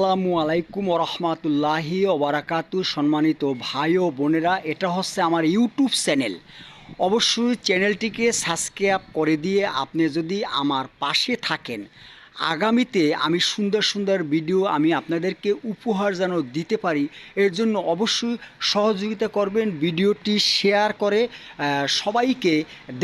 আসসালামু আলাইকুম রহমাতুল্লাহি ওবারাকাতু সম্মানিত ভাই ও বোনেরা, এটা হচ্ছে আমার ইউটিউব চ্যানেল। অবশ্যই চ্যানেলটিকে সাবস্ক্রাইব করে দিয়ে আপনি যদি আমার পাশে থাকেন আগামীতে আমি সুন্দর সুন্দর ভিডিও আমি আপনাদেরকে উপহার যেন দিতে পারি, এর জন্য অবশ্যই সহযোগিতা করবেন, ভিডিওটি শেয়ার করে সবাইকে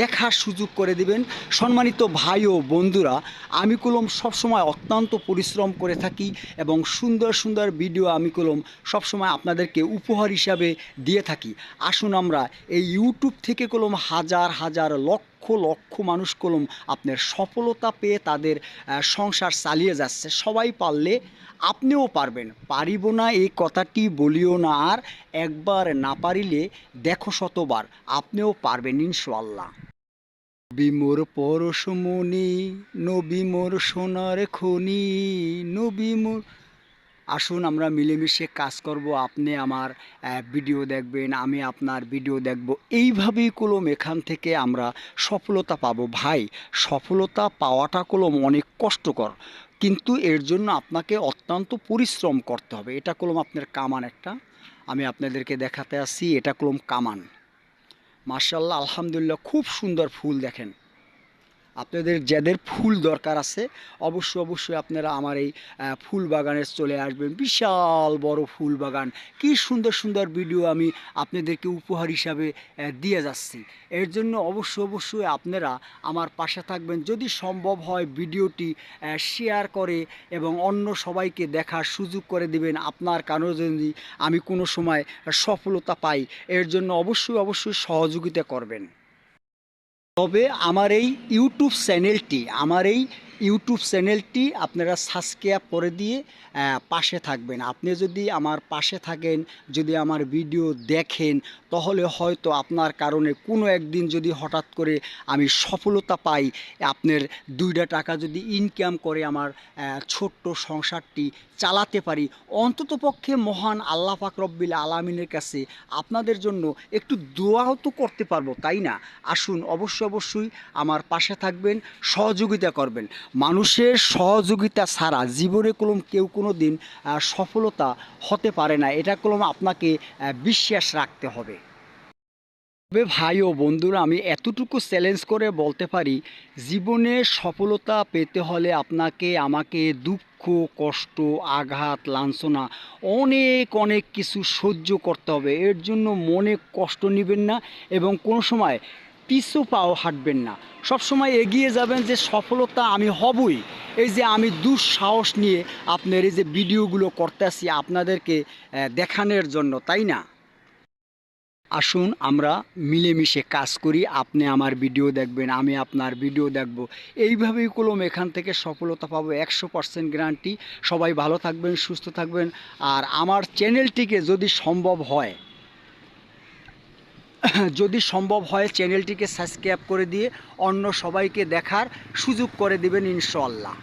দেখার সুযোগ করে দিবেন। সম্মানিত ভাই ও বন্ধুরা, আমি কলম সবসময় অত্যন্ত পরিশ্রম করে থাকি এবং সুন্দর সুন্দর ভিডিও আমি কলম সবসময় আপনাদেরকে উপহার হিসাবে দিয়ে থাকি। আসুন আমরা এই ইউটিউব থেকে কলম হাজার হাজার লক্ষ লক্ষ মানুষ কলম আপনার সফলতা পেয়ে তাদের সংসার চালিয়ে যাচ্ছে। সবাই পারলে আপনিও পারবেন। পারিব না এই কথাটি বলিও না আর একবার না পারিলে দেখো শতবার, আপনিও পারবেন ইনশাল্লাহ বিমোর মোর পরশমণি নবী মোর সোনার খনি, নবী মোর আসুন আমরা মিলেমিশে কাজ করব, আপনি আমার ভিডিও দেখবেন, আমি আপনার ভিডিও দেখব। এইভাবেই কলম এখান থেকে আমরা সফলতা পাবো। ভাই, সফলতা পাওয়াটা কলম অনেক কষ্টকর, কিন্তু এর জন্য আপনাকে অত্যন্ত পরিশ্রম করতে হবে। এটা কলম আপনার কামান একটা। আমি আপনাদেরকে দেখাতে আসছি এটা কলম কামান। মার্শাল্লাহ আলহামদুলিল্লাহ, খুব সুন্দর ফুল দেখেন। আপনাদের যাদের ফুল দরকার আছে, অবশ্যই অবশ্যই আপনারা আমার এই ফুল বাগানে চলে আসবেন। বিশাল বড় ফুল বাগান। কি সুন্দর সুন্দর ভিডিও আমি আপনাদেরকে উপহার হিসাবে দিয়ে যাচ্ছি। এর জন্য অবশ্যই অবশ্যই আপনারা আমার পাশে থাকবেন। যদি সম্ভব হয় ভিডিওটি শেয়ার করে এবং অন্য সবাইকে দেখার সুযোগ করে দিবেন, আপনার কারণে যদি আমি কোনো সময় সফলতা পাই, এর জন্য অবশ্যই অবশ্যই সহযোগিতা করবেন। তবে আমার এই ইউটিউব চ্যানেলটি আমার এই ইউটিউব চ্যানেলটি আপনারা সাবস্ক্রাইব করে দিয়ে পাশে থাকবেন। আপনি যদি আমার পাশে থাকেন, যদি আমার ভিডিও দেখেন, তাহলে হয়তো আপনার কারণে কোনো একদিন যদি হঠাৎ করে আমি সফলতা পাই, আপনার দুইটা টাকা যদি ইনকাম করে আমার ছোট্ট সংসারটি চালাতে পারি, অন্তত পক্ষে মহান আল্লাহ রব্বিল আলামিনের কাছে আপনাদের জন্য একটু দোয়াও তো করতে পারব, তাই না? আসুন, অবশ্যই অবশ্যই আমার পাশে থাকবেন, সহযোগিতা করবেন। মানুষের সহযোগিতা ছাড়া জীবনে কলম কেউ কোনো দিন সফলতা হতে পারে না। এটা কলম আপনাকে বিশ্বাস রাখতে হবে। তবে ভাই ও বন্ধুরা, আমি এতটুকু চ্যালেঞ্জ করে বলতে পারি, জীবনে সফলতা পেতে হলে আপনাকে, আমাকে দুঃখ, কষ্ট, আঘাত, লাঞ্ছনা, অনেক অনেক কিছু সহ্য করতে হবে। এর জন্য মনে কষ্ট নেবেন না এবং কোনো সময় পিছু পাও হাঁটবেন না। সবসময় এগিয়ে যাবেন যে সফলতা আমি হবই। এই যে আমি দুঃসাহস নিয়ে আপনার এই যে ভিডিওগুলো করতে আসি আপনাদেরকে দেখানোর জন্য, তাই না? আসুন আমরা মিলেমিশে কাজ করি, আপনি আমার ভিডিও দেখবেন, আমি আপনার ভিডিও দেখব। এইভাবেই কলম এখান থেকে সফলতা পাবো, একশো পার্সেন্ট গ্যারান্টি। সবাই ভালো থাকবেন, সুস্থ থাকবেন। আর আমার চ্যানেলটিকে যদি সম্ভব হয় যদি সম্ভব হয় চ্যানেলটিকে সাবস্ক্রাইব করে দিয়ে অন্য সবাইকে দেখার সুযোগ করে দেবেন ইনশাল্লাহ